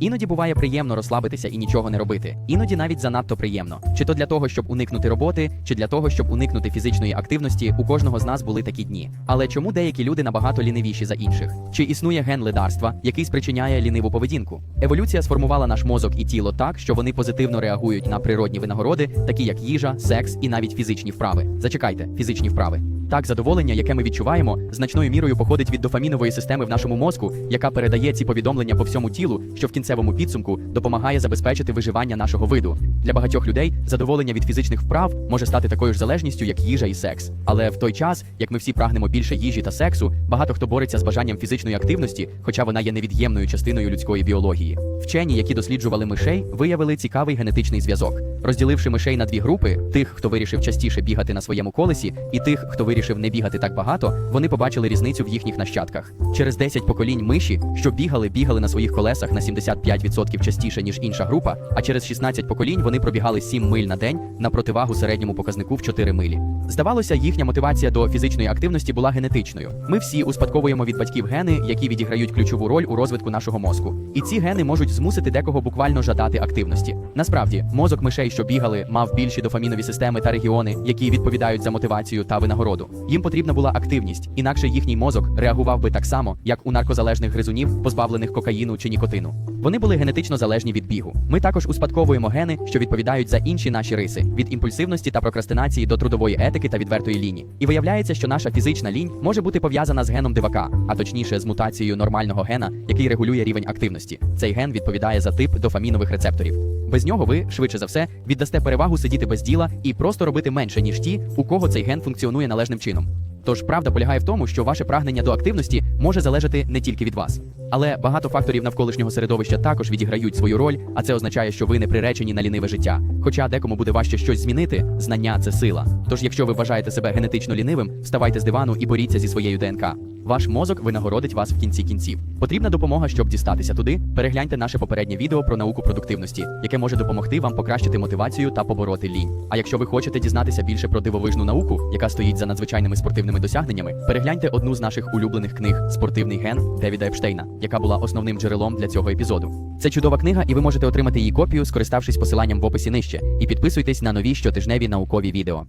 Іноді буває приємно розслабитися і нічого не робити. Іноді навіть занадто приємно. Чи то для того, щоб уникнути роботи, чи для того, щоб уникнути фізичної активності, у кожного з нас були такі дні. Але чому деякі люди набагато лінивіші за інших? Чи існує ген ледарства, який спричиняє ліниву поведінку? Еволюція сформувала наш мозок і тіло так, що вони позитивно реагують на природні винагороди, такі як їжа, секс і навіть фізичні вправи. Зачекайте, фізичні вправи. Так, задоволення, яке ми відчуваємо, значною мірою походить від дофамінової системи в нашому мозку, яка передає ці повідомлення по всьому тілу, що в кінцевому підсумку допомагає забезпечити виживання нашого виду. Для багатьох людей задоволення від фізичних вправ може стати такою ж залежністю, як їжа і секс. Але в той час, як ми всі прагнемо більше їжі та сексу, багато хто бореться з бажанням фізичної активності, хоча вона є невід'ємною частиною людської біології. Вчені, які досліджували мишей, виявили цікавий генетичний зв'язок, розділивши мишей на дві групи: тих, хто вирішив частіше бігати на своєму колесі, і тих, хто вирішив не бігати так багато, вони побачили різницю в їхніх нащадках. Через 10 поколінь миші, що бігали, бігали на своїх колесах на 75% частіше ніж інша група. А через 16 поколінь вони пробігали 7 миль на день на противагу середньому показнику в 4 милі. Здавалося, їхня мотивація до фізичної активності була генетичною. Ми всі успадковуємо від батьків гени, які відіграють ключову роль у розвитку нашого мозку. І ці гени можуть змусити декого буквально жадати активності. Насправді, мозок мишей, що бігали, мав більші дофамінові системи та регіони, які відповідають за мотивацію та винагороду. Їм потрібна була активність, інакше їхній мозок реагував би так само, як у наркозалежних гризунів, позбавлених кокаїну чи нікотину. Вони були генетично залежні від бігу. Ми також успадковуємо гени, що відповідають за інші наші риси від імпульсивності та прокрастинації до трудової етики та відвертої лінії. І виявляється, що наша фізична лінь може бути пов'язана з геном дивака, а точніше з мутацією нормального гена, який регулює рівень активності. Цей ген відповідає за тип дофамінових рецепторів. Без нього ви, швидше за все, віддасте перевагу сидіти без діла і просто робити менше, ніж ті, у кого цей ген функціонує належним чином. Тож правда полягає в тому, що ваше прагнення до активності може залежати не тільки від вас. Але багато факторів навколишнього середовища також відіграють свою роль, а це означає, що ви не приречені на ліниве життя. Хоча декому буде важче щось змінити, знання це сила. Тож, якщо ви вважаєте себе генетично лінивим, вставайте з дивану і боріться зі своєю ДНК. Ваш мозок винагородить вас в кінці кінців. Потрібна допомога, щоб дістатися туди. Перегляньте наше попереднє відео про науку продуктивності, яке може допомогти вам покращити мотивацію та побороти лінь. А якщо ви хочете дізнатися більше про дивовижну науку, яка стоїть за надзвичайними спортивними досягненнями, перегляньте одну з наших улюблених книг Спортивний ген Девіда Епштейна, яка була основним джерелом для цього епізоду. Це чудова книга, і ви можете отримати її копію, скориставшись посиланням в описі нижче. І підписуйтесь на нові щотижневі наукові відео.